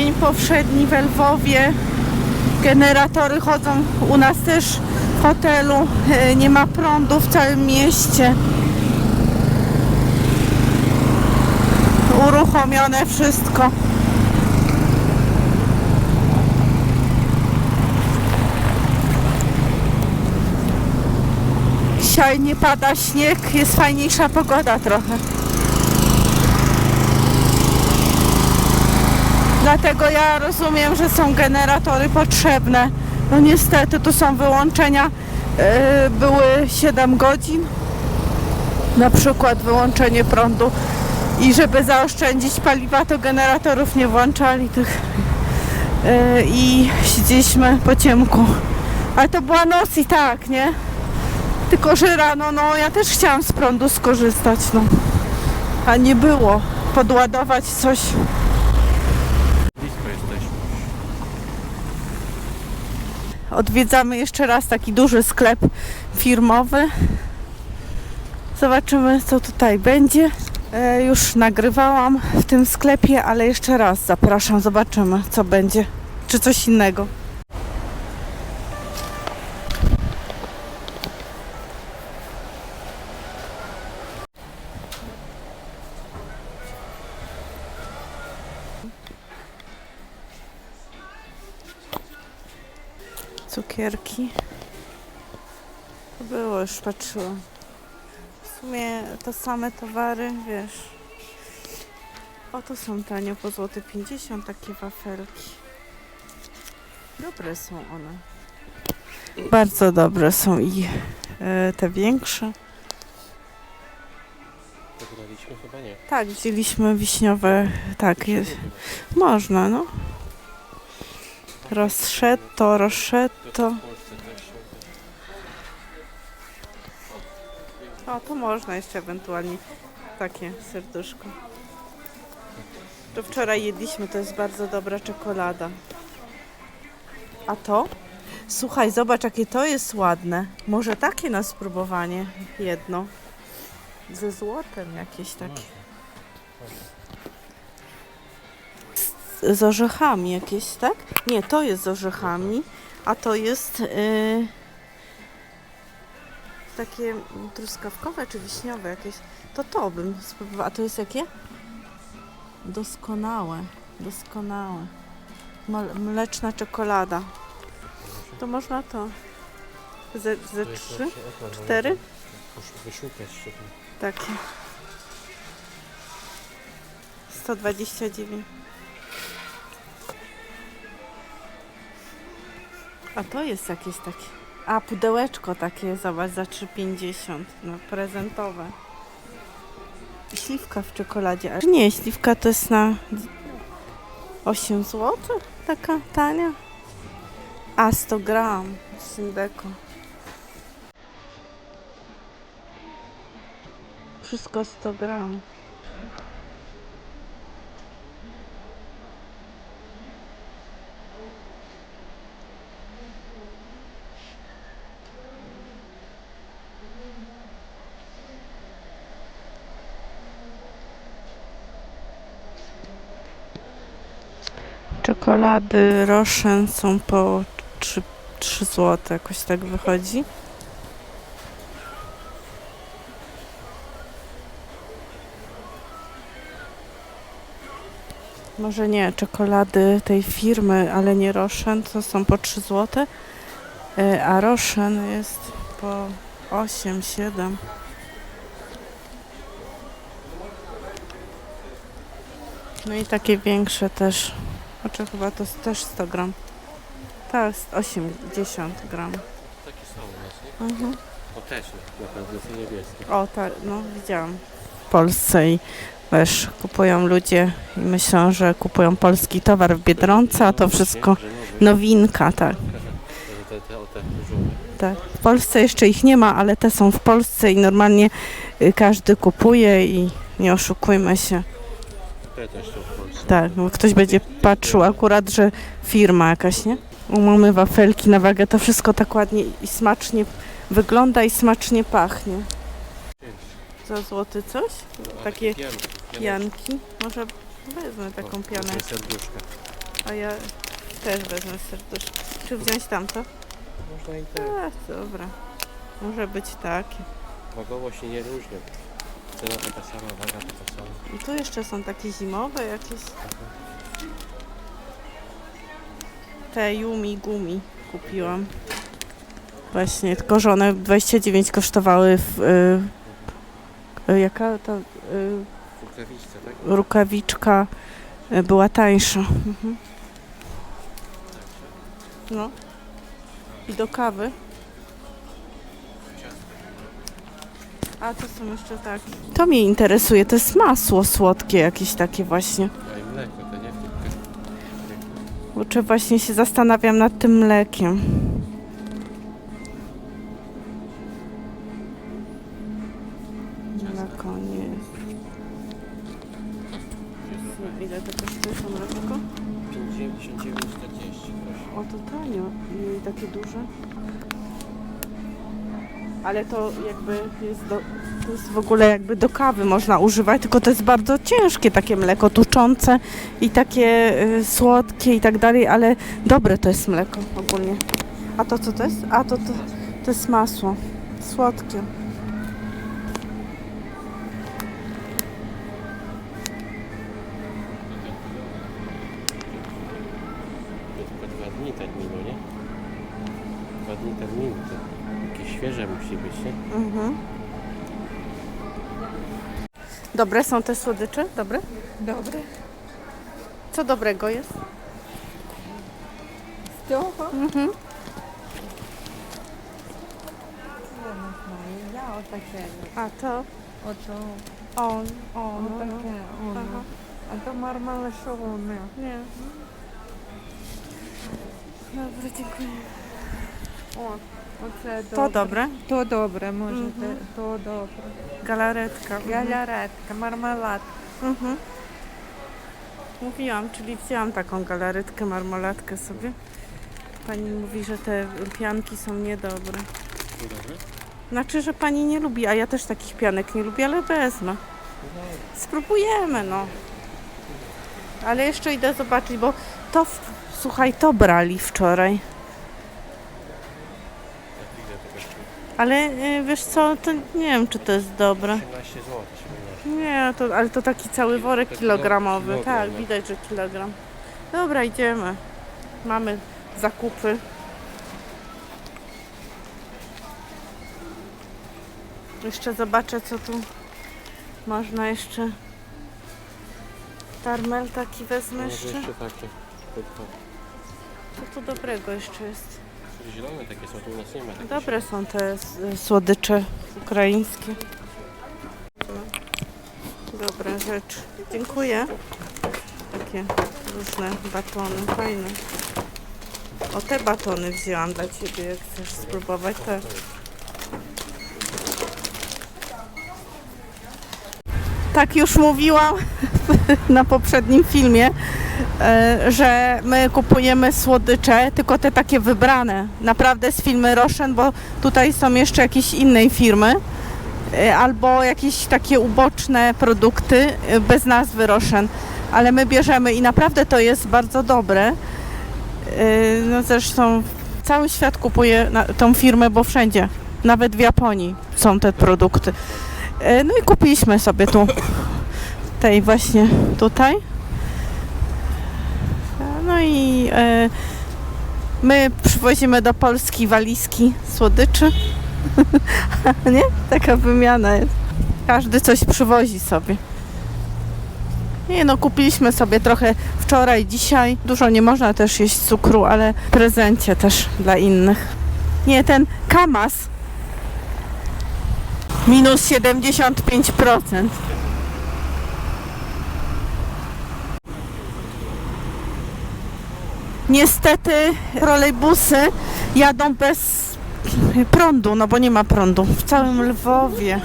dzień powszedni w Lwowie. Generatory chodzą u nas też w hotelu. E, Nie ma prądu w całym mieście. Uruchomione wszystko. Dzisiaj nie pada śnieg, jest fajniejsza pogoda trochę. Dlatego ja rozumiem, że są generatory potrzebne. No niestety tu są wyłączenia. Yy, były 7 godzin. Na przykład wyłączenie prądu. I żeby zaoszczędzić paliwa, to generatorów nie włączali tych. Yy, I siedzieliśmy po ciemku. Ale to była noc i tak, nie? Tylko, że rano, no ja też chciałam z prądu skorzystać, no. A nie było. Podładować coś. Odwiedzamy jeszcze raz taki duży sklep firmowy. Zobaczymy, co tutaj będzie. E, już nagrywałam w tym sklepie, ale jeszcze raz zapraszam. Zobaczymy, co będzie. Czy coś innego. Cukierki. To było, już patrzyłam. W sumie te same towary, wiesz. O, to są tanie, po złoty 50 takie wafelki. Dobre są one. Bardzo dobre są i e, te większe. Chyba nie. Tak, wzięliśmy wiśniowe, tak, jest. Można, no. Też są. O, to można jeszcze ewentualnie takie serduszko. To wczoraj jedliśmy, to jest bardzo dobra czekolada. A to? Słuchaj, zobacz jakie to jest ładne. Może takie na spróbowanie jedno. Ze złotem jakieś takie. Z, z orzechami jakieś, tak? Nie, to jest z orzechami, a to jest... Yy, takie truskawkowe czy wiśniowe jakieś, to to bym spróbowała. A to jest jakie? Doskonałe, doskonałe. Mle- Mleczna czekolada. To można to. Ze, ze trzy? bo Cztery? Muszę wyszukać. Takie. 129. A to jest jakieś takie. A, pudełeczko takie, zobacz, za 3,50. No, prezentowe. Śliwka w czekoladzie. A nie, śliwka to jest na 8 zł. Taka tania. A, 100 gram. Syndeko. Wszystko 100 gram. Czekolady Rochen są po 3, 3 zł, jakoś tak wychodzi. Może nie, czekolady tej firmy, ale nie Rochen, to są po 3 zł, e, a Rochen jest po 8, 7. No i takie większe też. Znaczy chyba to jest też 100 gram. Tak, jest 80 gram. Takie są u nas, nie? Mhm. O też na pewno są niebieskie. O, tak, no widziałam. W Polsce i wiesz, kupują ludzie i myślą, że kupują polski towar w Biedronce, a to wszystko nowinka, tak. Że te, te, o te żółte. tak. W Polsce jeszcze ich nie ma, ale te są w Polsce i normalnie y, każdy kupuje i nie oszukujmy się. Te też są. Tak, bo ktoś będzie patrzył akurat, że firma jakaś, nie? Mamy wafelki na wagę, to wszystko tak ładnie i smacznie wygląda i smacznie pachnie. Za złoty coś? Takie. Pianki. Może wezmę taką pianę. A ja też wezmę serduszko. Czy wziąć tamto? Można i tak. A, dobra. Może być takie. Wagowo się nie różnią. Cena taka sama, waga taka sama. I tu jeszcze są takie zimowe jakieś. Te Yumi Gumi kupiłam. Właśnie, tylko że one 29 kosztowały w... Y, y, jaka ta y, Rękawiczce, tak? rukawiczka y, była tańsza. Mhm. No. I do kawy. A to są jeszcze takie. To mnie interesuje, to jest masło słodkie jakieś takie właśnie. A i mleko, to nie tylko. Kurczę, właśnie się zastanawiam nad tym mlekiem. Mleko nie jest. Ile to kosztuje to mleko? 59,40 proszę. O, to tanio. I takie duże. Ale to jakby jest do, to jest w ogóle jakby do kawy można używać, tylko to jest bardzo ciężkie takie mleko, tuczące i takie y, słodkie i tak dalej, ale dobre to jest mleko ogólnie. A to co to jest? A to, to, to jest masło. Słodkie. duże musi być, nie? Mhm. Dobre są te słodycze? Dobre? Dobre. Co dobrego jest? Zdrowo. Mhm. Ja o takiego. A to O to, on, o mhm. takie, ono. A to marmaleszone. Nie. Dobra, dziękuję. O, Оце to добре. dobre. То добре, можете. Мгм. То добре. Galaretka. Mhm. Галяретка, мармелад. Mhm. Mówiłam, czyli wzięłam taką galaretkę, marmolatkę sobie. Pani mówi, że te pianki są niedobre. Dobre? Znaczy, że pani nie lubi, a ja też takich pianek nie lubię, ale wezmę. Spróbujemy, no. Ale jeszcze idę zobaczyć, bo to, w- słuchaj, to brali wczoraj. Ale y, wiesz co, to nie wiem, czy to jest dobre. 18 zł. Nie, to, ale to taki cały worek Taki kilogramowy. kilogram, Tak, no. widać, że kilogram. Dobra, idziemy. Mamy zakupy. Jeszcze zobaczę, co tu można jeszcze. Tarmel taki wezmę jeszcze. takie. Co tu dobrego jeszcze jest? Zielone takie są, tu u nas nie ma. Dobre są te słodycze ukraińskie. Dobra rzecz. Dziękuję. Takie różne batony, fajne. O te batony wzięłam dla Ciebie, jak chcesz spróbować te. Tak już mówiłam na poprzednim filmie, e, że my kupujemy słodycze, tylko te takie wybrane, naprawdę z firmy Rochen, bo tutaj są jeszcze jakieś innej firmy, e, albo jakieś takie uboczne produkty e, bez nazwy Rochen, ale my bierzemy i naprawdę to jest bardzo dobre. No zresztą cały świat kupuje tą firmę, bo wszędzie, nawet w Japonii są te produkty. E, No i kupiliśmy sobie tu, tej właśnie tutaj. No i e, my przywozimy do Polski walizki słodyczy. nie? Taka wymiana jest. Każdy coś przywozi sobie. Nie no, kupiliśmy sobie trochę wczoraj, dzisiaj. Dużo nie można też jeść cukru, ale w prezencie też dla innych. Nie, ten kamas minus 75%. Niestety trolejbusy jadą bez prądu, no bo nie ma prądu w całym Lwowie.